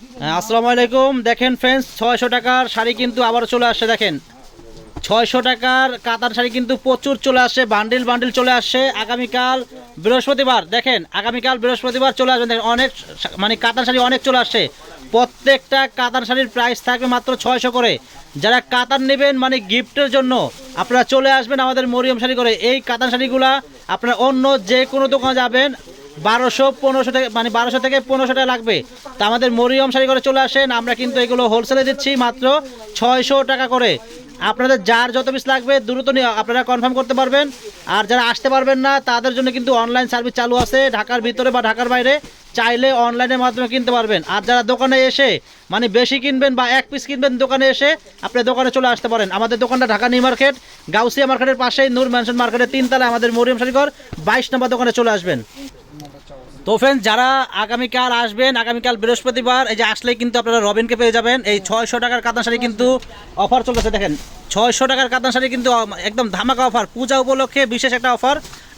হ্যাঁ, আসসালামু আলাইকুম। দেখেন ফ্রেন্ডস ছয়শো টাকার শাড়ি কিন্তু আবারও চলে আসছে দেখেন। ছয়শো টাকার কাতার শাড়ি কিন্তু প্রচুর চলে আসছে বান্ডিল বান্ডিল চলে আসছে। আগামীকাল বৃহস্পতিবার দেখেন আগামীকাল বৃহস্পতিবার চলে আসবেন দেখেন অনেক মানে কাতার শাড়ি অনেক চলে আসছে। প্রত্যেকটা কাতার শাড়ির প্রাইস থাকবে মাত্র ছয়শো করে। যারা কাতার নেবেন মানে গিফটের জন্য আপনারা চলে আসবেন আমাদের মরিয়ম শাড়ি করে। এই কাতার শাড়িগুলা আপনারা অন্য যে কোনো দোকানে যাবেন বারোশো, পনেরোশো থেকে মানে বারোশো থেকে পনেরোশো টাকা লাগবে। তা আমাদের মরিয়ম শাড়ি করে চলে আসেন। আমরা কিন্তু এগুলো হোলসেলে দিচ্ছি মাত্র ছয়শো টাকা করে। আপনাদের যার যত পিস লাগবে, দ্রুত নিয়ে আপনারা কনফার্ম করতে পারবেন। আর যারা আসতে পারবেন না, তাদের জন্য কিন্তু অনলাইন সার্ভিস চালু আছে ঢাকার ভিতরে বা ঢাকার বাইরে। চাইলে অনলাইনের মাধ্যমে কিনতে পারবেন। আর যারা দোকানে এসে মানে বেশি কিনবেন বা এক পিস কিনবেন দোকানে এসে, আপনি দোকানে চলে আসতে পারেন। আমাদের দোকানটা ঢাকা নিউ মার্কেট, গাউসিয়া মার্কেটের পাশেই, নূর ম্যানশন মার্কেটের তিনতলায় আমাদের মরিয়ম শাড়িঘর, বাইশ নম্বর দোকানে চলে আসবেন। তো ফ্রেন্ড যারা আগামীকাল আসবেন, আগামীকাল বৃহস্পতিবার, এই যে আসলেই কিন্তু আপনারা রবিনকে পেয়ে যাবেন। এই ছয়শো টাকার কাতান শাড়ি কিন্তু অফার চলতেছে, দেখেন। ছয়শো টাকার কাতান শাড়ি কিন্তু একদম ধামাকা অফার পূজা উপলক্ষে বিশেষ একটা অফার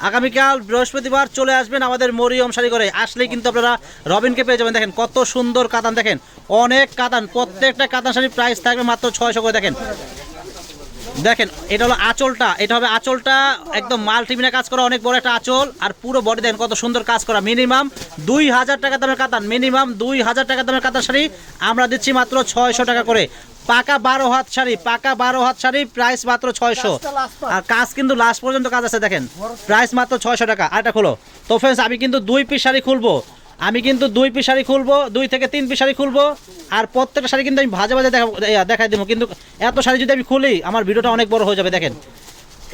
আগামীকাল বৃহস্পতিবার চলে আসবেন আমাদের মরিয়ম শাড়ি করে আসলেই কিন্তু আপনারা রবিনকে পেয়ে যাবেন। দেখেন, কত সুন্দর কাতান, দেখেন। অনেক কাতান, প্রত্যেকটা কাতান শাড়ির প্রাইস থাকবে মাত্র ছয়শো করে, দেখেন। দেখেন এটা হলো আঁচলটা। এটা হবে আঁচলটা। একদম মাল্টিমিনা কাজ করা অনেক বড় একটা আঁচল। আর পুরো বডি দেখেন কত সুন্দর কাজ করা। মিনিমাম দুই হাজার টাকা দামের কাতান মিনিমাম দুই হাজার টাকা দামের কাতান শাড়ি আমরা দিচ্ছি মাত্র ছয়শো টাকা করে। পাকা বারো হাত শাড়ি পাকা বারো হাত শাড়ি প্রাইস মাত্র ছয়শো। আর কাজ কিন্তু লাস্ট পর্যন্ত কাজ আছে দেখেন। প্রাইস মাত্র ছয়শো টাকা। আরেকটা খোলো। তো ফ্রেন্ডস আমি কিন্তু দুই পিস শাড়ি খুলবো। আমি কিন্তু দুই পিস শাড়ি খুলবো, দুই থেকে তিন পিস শাড়ি খুলবো, আর প্রত্যেকটা শাড়ি কিন্তু আমি ভাজে ভাজে দেখা দেখাই দেবো। কিন্তু এত শাড়ি যদি আমি খুলি, আমার ভিডিওটা অনেক বড় হয়ে যাবে, দেখেন।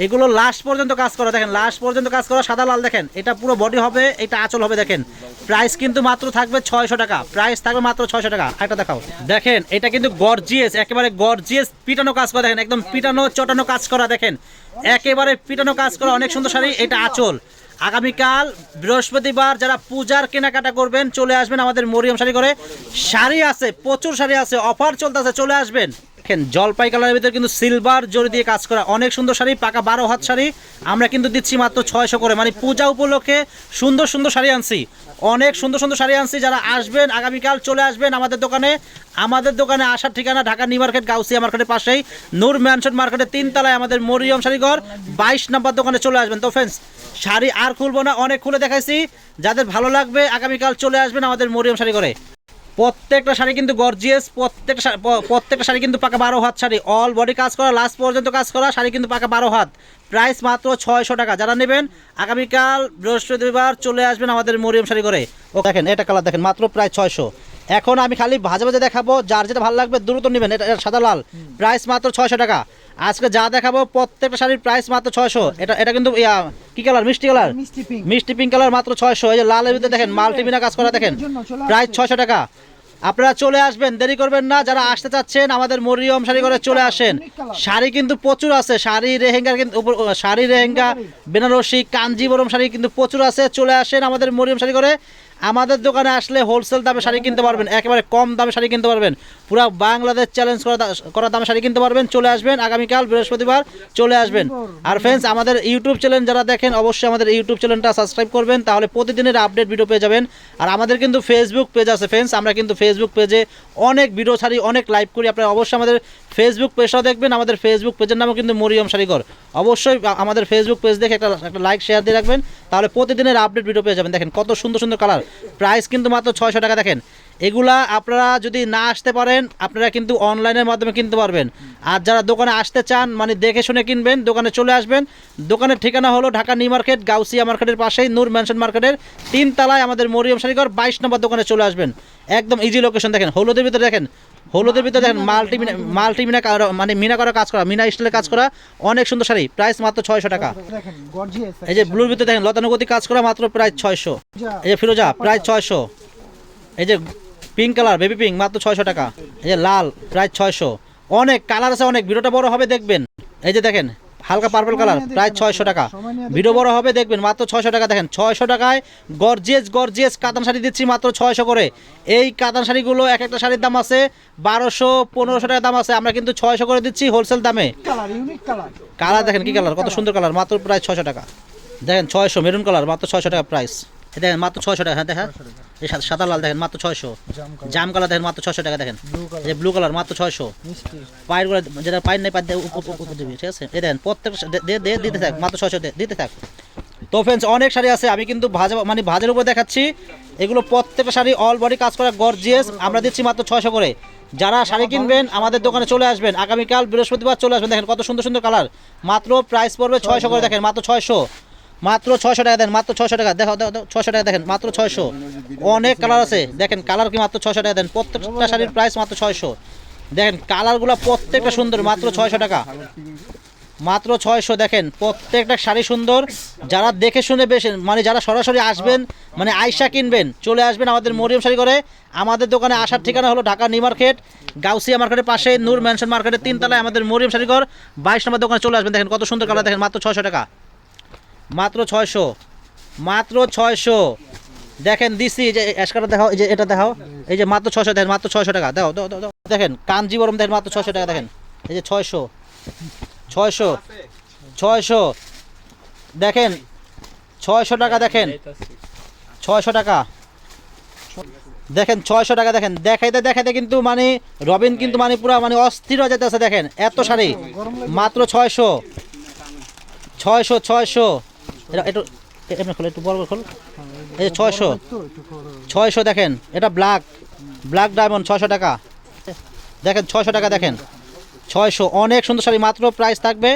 এগুলো লাস্ট পর্যন্ত কাজ করা, দেখেন লাস্ট পর্যন্ত কাজ করা সাদা লাল, দেখেন। এটা পুরো বডি হবে, এটা আঁচল হবে, দেখেন। প্রাইস কিন্তু মাত্র থাকবে ছয়শো টাকা। প্রাইস থাকবে মাত্র ছয়শো টাকা। একটা দেখাও। দেখেন, এটা কিন্তু গর্জিয়াস একেবারে গর্জিয়াস পিটানো কাজ করা, দেখেন, একদম পিটানো, চটানো কাজ করা, দেখেন। একেবারে পিটানো কাজ করা, অনেক সুন্দর শাড়ি, এটা আঁচল। আগামীকাল বৃহস্পতিবার যারা পূজার কেনাকাটা করবেন, চলে আসবেন আমাদের মরিয়ম শাড়ি করে শাড়ি আছে, প্রচুর শাড়ি আছে, অফার চলতেছে, চলে আসবেন। দেখেন জলপাই কালারের ভিতরে কিন্তু সিলভার জরি দিয়ে কাজ করা অনেক সুন্দর শাড়ি, পাকা বারো হাত শাড়ি। আমরা কিন্তু দিচ্ছি মাত্র ছয়শো করে মানে পূজা উপলক্ষে সুন্দর সুন্দর শাড়ি আনছি। অনেক সুন্দর সুন্দর শাড়ি আনছি, যারা আসবেন, আগামীকাল চলে আসবেন আমাদের দোকানে। আমাদের দোকানে আসার ঠিকানা ঢাকা নিউ মার্কেট, গাউসিয়া মার্কেটের পাশেই। নূর ম্যানশন মার্কেটের তিনতলায় আমাদের মরিয়ম শাড়িঘর বাইশ নাম্বার দোকানে চলে আসবেন। তো ফ্রেন্ডস শাড়ি আর খুলবো না, অনেক খুলে দেখাইছি। যাদের ভালো লাগবে, আগামীকাল চলে আসবেন আমাদের মরিয়ম শাড়ি করে প্রত্যেকটা শাড়ি কিন্তু গর্জিয়াস প্রত্যেকটা প্রত্যেকটা শাড়ি কিন্তু পাকা বারো হাত শাড়ি। অল বডি কাজ করা লাস্ট পর্যন্ত কাজ করা, শাড়ি কিন্তু পাকা বারো হাত। প্রাইস মাত্র ছয়শো টাকা। যারা নেবেন, আগামীকাল বৃহস্পতিবার চলে আসবেন আমাদের মরিয়ম শাড়ি করে ও দেখেন, এটা কালার দেখেন, মাত্র প্রায় ছয়শো। এখন আমি খালি ভাজা ভাজে দেখাবো যার যেটা ভালো লাগবে দ্রুত নেবেন এটা সাদা লাল। প্রাইস মাত্র ছয়শো টাকা। আজকে যা দেখাবো প্রত্যেকটা শাড়ির প্রাইস মাত্র ছয়শো। এটা এটা কিন্তু কি কালার মিষ্টি কালার মিষ্টি পিঙ্ক কালার মাত্র ছয়শো। এই যে লালের ভিতরে দেখেন মাল্টিমিনা কাজ করা দেখেন প্রাইস ছয়শো টাকা। আপনারা চলে আসবেন দেরি করবেন না যারা আসতে চাচ্ছেন আমাদের মরিয়ম শাড়ি করে চলে আসেন। শাড়ি কিন্তু প্রচুর আছে শাড়ি রেহেঙ্গার কিন্তু শাড়ি রেহেঙ্গা বেনারসি কাঞ্জিবরম শাড়ি কিন্তু প্রচুর আছে। চলে আসেন আমাদের মরিয়ম শাড়ি করে আমাদের দোকানে আসলে হোলসেল দামে শাড়ি কিনতে পারবেন, একেবারে কম দামে শাড়ি কিনতে পারবেন। পুরো বাংলাদেশ চ্যালেঞ্জ করা দামে শাড়ি কিনতে পারবেন, চলে আসবেন, আগামীকাল বৃহস্পতিবার চলে আসবেন। আর ফ্রেন্ডস আমাদের ইউটিউব চ্যানেল যারা দেখেন, অবশ্যই আমাদের ইউটিউব চ্যানেলটা সাবস্ক্রাইব করবেন, তাহলে প্রতিদিনের আপডেট ভিডিও পেয়ে যাবেন। আর আমাদের কিন্তু ফেসবুক পেজ আছে ফ্রেন্ডস আমরা কিন্তু ফেসবুক পেজে অনেক ভিডিও ছাড়ি, অনেক লাইভ করি। আপনারা অবশ্যই আমাদের ফেসবুক পেজটাও দেখবেন, আমাদের ফেসবুক পেজের নামও কিন্তু মরিয়ম শাড়িঘর। অবশ্যই আমাদের ফেসবুক পেজ দেখে একটা একটা লাইক শেয়ার দিয়ে রাখবেন, তাহলে প্রতিদিনের আপডেট ভিডিও পেয়ে যাবেন। দেখেন কত সুন্দর সুন্দর কালার প্রাইস কিন্তু মাত্র ছয়শো টাকা। দেখেন, এগুলা আপনারা যদি না আসতে পারেন, আপনারা কিন্তু অনলাইনের মাধ্যমে কিনতে পারবেন। আর যারা দোকানে আসতে চান মানে দেখে শুনে কিনবেন, দোকানে চলে আসবেন, দোকানের ঠিকানা হলো ঢাকা নিউ মার্কেট, গাউসিয়া মার্কেটের পাশেই নূর ম্যানশন মার্কেটের তিন তালায় আমাদের মরিয়ম শাড়িঘর বাইশ নম্বর দোকানে চলে আসবেন। একদম ইজি লোকেশন দেখেন, হলুদের ভিতরে দেখেন হলুদের ভিতরে দেখেন মাল্টি মাল্টি মিনা মানে মিনা করা কাজ করা মিনা স্টাইলের কাজ করা অনেক সুন্দর শাড়ি প্রাইস মাত্র ছয়শো টাকা। এই যে ব্লুর ভিতরে দেখেন লতানুগতি কাজ করা মাত্র প্রায় ছয়শো। এই যে ফিরোজা প্রায় ছয়শো। এই যে পিঙ্ক কালার বেবি পিঙ্ক মাত্র ছয়শো টাকা। এই যে লাল প্রায় ছয়শো। অনেক কালার আছে অনেক। ভিডিওটা বড় হবে দেখবেন। এই যে দেখেন হালকা পার্পল কালার প্রায় ছয়শো টাকা। ভিডিও বড় হবে দেখবেন মাত্র ছয়শো টাকা। দেখেন ছয়শো টাকায় গরজেস গরজেস কাতান শাড়ি দিচ্ছি মাত্র ছয়শো করে। এই কাতান শাড়িগুলো এক একটা শাড়ির দাম আছে বারোশো পনেরোশো টাকা দাম আছে। আমরা কিন্তু ছয়শো করে দিচ্ছি হোলসেল দামে। কালার দেখেন কি কালার কত সুন্দর কালার মাত্র প্রায় ছয়শো টাকা। দেখেন ছয়শো মেরুন কালার মাত্র ছয়শো টাকা প্রাইস দেখেন মাত্র ছয়শো টাকা হ্যাঁ দেখা? এই সাদা- লাল দেখেন মাত্র ছয়শো। জাম কালার দেখেন মাত্র ছয়শো টাকা দেখেন। যে ব্লু কালার মাত্র ছয়শো। পায়েরগুলো যেটা পায়ের নেই পায়ের দিবি ঠিক আছে? এই দেখেন প্রত্যেক দিতে থাক মাত্র ছয়শো দিতে থাক। তো ফ্রেন্ডস অনেক শাড়ি আছে আমি কিন্তু ভাজা মানে ভাজের উপর দেখাচ্ছি। এগুলো প্রত্যেকটা শাড়ি অল বডি কাজ করা গর্জিয়াস আমরা দিচ্ছি মাত্র ছয়শো করে। যারা শাড়ি কিনবেন আমাদের দোকানে চলে আসবেন। আগামীকাল বৃহস্পতিবার চলে আসবেন দেখেন কত সুন্দর সুন্দর কালার মাত্র প্রাইস পড়বে ছয়শো করে দেখেন মাত্র ছয়শো। মাত্র ছয়শো টাকা দেন, মাত্র ছয়শো টাকা। দেখো ছয়শো টাকা দেখেন, মাত্র ছয়শো। অনেক কালার আছে। দেখেন কালার কি মাত্র ছয়শো টাকা দেন? প্রত্যেকটা শাড়ির প্রাইস মাত্র ছয়শো। দেখেন কালারগুলো প্রত্যেকটা সুন্দর, মাত্র ছয়শো টাকা। মাত্র ছয়শো, দেখেন, প্রত্যেকটা শাড়ি সুন্দর। যারা দেখে শুনে বেশ মানে যারা সরাসরি আসবেন মানে আয়সা কিনবেন, চলে আসবেন আমাদের মরিয়ম শাড়ি করে আমাদের দোকানে আসার ঠিকানা হলো ঢাকা নিউ মার্কেট, গাউসিয়া মার্কেটের পাশে, নূর ম্যানশন মার্কেটের তিনতলায় আমাদের মরিয়ম শাড়িঘর বাইশ নম্বর দোকানে চলে আসবেন। দেখেন, কত সুন্দর কালার দেখেন, মাত্র ছয়শো টাকা। মাত্র ছয়শো। মাত্র ছয়শো। দেখেন, দিছি যে অ্যাশকাটা দেখাও, এই যে, এটা দেখাও। এই যে, মাত্র ছয়শো, দেখেন, মাত্র ছয়শো টাকা। দাও। দেখেন কাঞ্জিবরম দেখেন, মাত্র ছয়শো টাকা, দেখেন। এই যে, ছয়শো। ছয়শো। ছয়শো। দেখেন, ছয়শো টাকা, দেখেন। ছয়শো টাকা। দেখেন, ছয়শো টাকা, দেখেন। দেখাইতে দেখাইতে কিন্তু মানে রবিন কিন্তু মানে পুরো মানে অস্থির হয়ে যেতেছে দেখেন। এত শাড়ি। মাত্র ছয়শো। ছয়শো ছয়শো। এটা একটু এমনি খোলো একটু বড় খোল। এই ছয়শো। ছয়শো দেখেন এটা ব্ল্যাক ব্ল্যাক ডায়মন্ড ছয়শো টাকা। দেখেন ছয়শো টাকা দেখেন। ছয়শো অনেক সুন্দর শাড়ি মাত্র প্রাইস থাকবে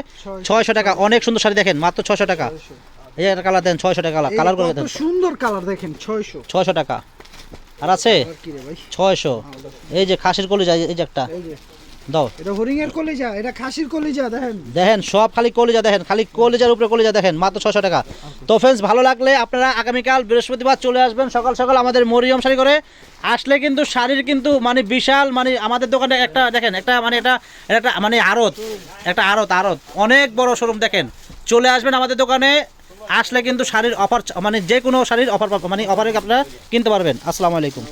ছয়শো টাকা। অনেক সুন্দর শাড়ি দেখেন মাত্র ছয়শো টাকা। এই একটা কালার দেন ছয়শো টাকা কালার কালার করে দেন। সুন্দর কালার দেখেন ছয়শো। ছয়শো টাকা। আর আছে? ছয়শো। এই যে খাসির কলিজা এই যে একটা। দাও। এটা হরিং এর কলিজা এটা খাসির কলিজা দেখেন। দেখেন সব খালি কলিজা দেখেন খালি কলিজার উপরে কলিজা দেখেন মাত্র ছশো টাকা। তো ফ্রেন্ডস ভালো লাগলে আপনারা আগামীকাল বৃহস্পতিবার চলে আসবেন। সকাল সকাল আমাদের মরিয়ম শাড়ি করে। আসলে কিন্তু শাড়ির কিন্তু মানে বিশাল মানে আমাদের দোকানে একটা দেখেন একটা মানে এটা এটা একটা মানে আড়ত একটা আড়ত আড়ত। অনেক বড় শোরুম দেখেন। চলে আসবেন আমাদের দোকানে। আসলে কিন্তু শাড়ির অফার মানে যে কোনো শাড়ির অফার মানে অফারে আপনারা কিনতে পারবেন। আসসালামু আলাইকুম।